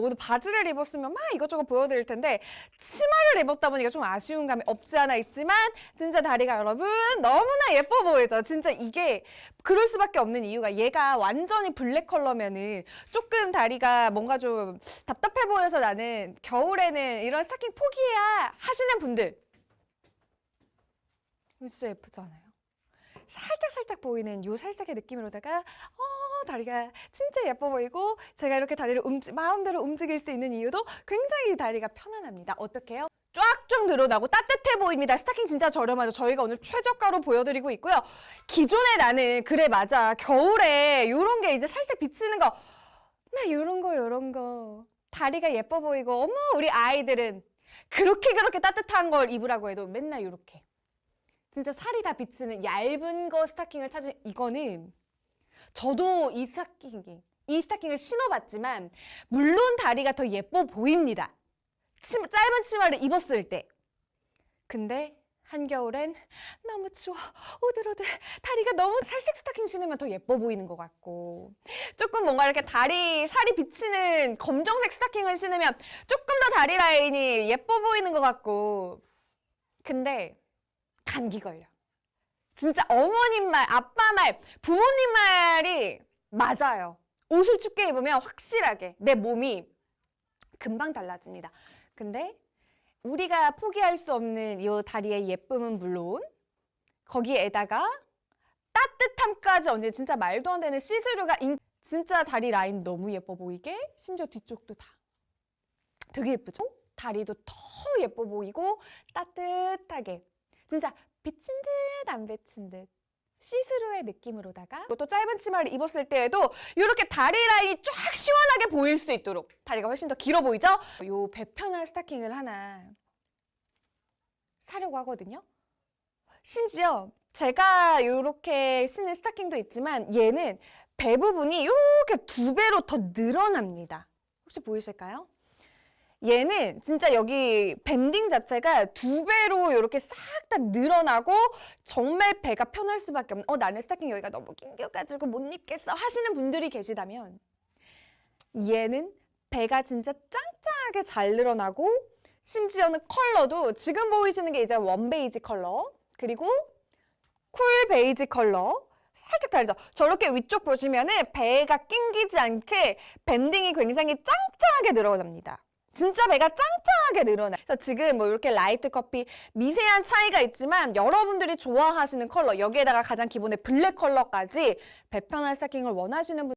모두 바지를 입었으면 막 이것저것 보여드릴 텐데 치마를 입었다 보니까 좀 아쉬운 감이 없지 않아 있지만 진짜 다리가 여러분 너무나 예뻐 보이죠. 진짜 이게 그럴 수밖에 없는 이유가 얘가 완전히 블랙 컬러면은 조금 다리가 뭔가 좀 답답해 보여서 나는 겨울에는 이런 스타킹 포기해야 하시는 분들 진짜 예쁘지 않아요? 살짝 살짝 보이는 요 살색의 느낌으로다가 어 다리가 진짜 예뻐 보이고 제가 이렇게 다리를 움직 마음대로 움직일 수 있는 이유도 굉장히 다리가 편안합니다. 어떻게요? 쫙쫙 늘어나고 따뜻해 보입니다. 스타킹 진짜 저렴하죠. 저희가 오늘 최저가로 보여드리고 있고요. 기존에 나는 그래 맞아 겨울에 요런 게 이제 살색 비치는 거나 요런 거 요런 거 다리가 예뻐 보이고 어머 우리 아이들은 그렇게 그렇게 따뜻한 걸 입으라고 해도 맨날 요렇게 진짜 살이 다 비치는 얇은 거 스타킹을 찾은 이거는 저도 이 스타킹이 이 스타킹을 신어봤지만 물론 다리가 더 예뻐 보입니다. 치, 짧은 치마를 입었을 때. 근데 한겨울엔 너무 추워 오들오들 다리가 너무 살색 스타킹 신으면 더 예뻐 보이는 것 같고 조금 뭔가 이렇게 다리 살이 비치는 검정색 스타킹을 신으면 조금 더 다리 라인이 예뻐 보이는 것 같고 근데 감기 걸려. 진짜 어머님 말, 아빠 말, 부모님 말이 맞아요. 옷을 춥게 입으면 확실하게 내 몸이 금방 달라집니다. 근데 우리가 포기할 수 없는 이 다리의 예쁨은 물론 거기에다가 따뜻함까지 언니 진짜 말도 안 되는 시스루가 인- 진짜 다리 라인 너무 예뻐 보이게 심지어 뒤쪽도 다 되게 예쁘죠? 다리도 더 예뻐 보이고 따뜻하게 진짜 비친 듯 안 비친 듯 시스루의 느낌으로다가 또 짧은 치마를 입었을 때에도 이렇게 다리 라인이 쫙 시원하게 보일 수 있도록 다리가 훨씬 더 길어 보이죠? 요 배편한 스타킹을 하나 사려고 하거든요. 심지어 제가 이렇게 신는 스타킹도 있지만 얘는 배 부분이 이렇게 두 배로 더 늘어납니다. 혹시 보이실까요? 얘는 진짜 여기 밴딩 자체가 두 배로 이렇게 싹 다 늘어나고 정말 배가 편할 수밖에 없는 어 나는 스타킹 여기가 너무 낑겨가지고 못 입겠어 하시는 분들이 계시다면 얘는 배가 진짜 짱짱하게 잘 늘어나고 심지어는 컬러도 지금 보이시는 게 이제 원 베이지 컬러 그리고 쿨 베이지 컬러 살짝 다르죠. 저렇게 위쪽 보시면은 배가 낑기지 않게 밴딩이 굉장히 짱짱하게 늘어납니다. 진짜 배가 짱짱하게 늘어나. 그래서 지금 뭐 이렇게 라이트 커피 미세한 차이가 있지만 여러분들이 좋아하시는 컬러 여기에다가 가장 기본의 블랙 컬러까지 배편한 스타킹을 원하시는 분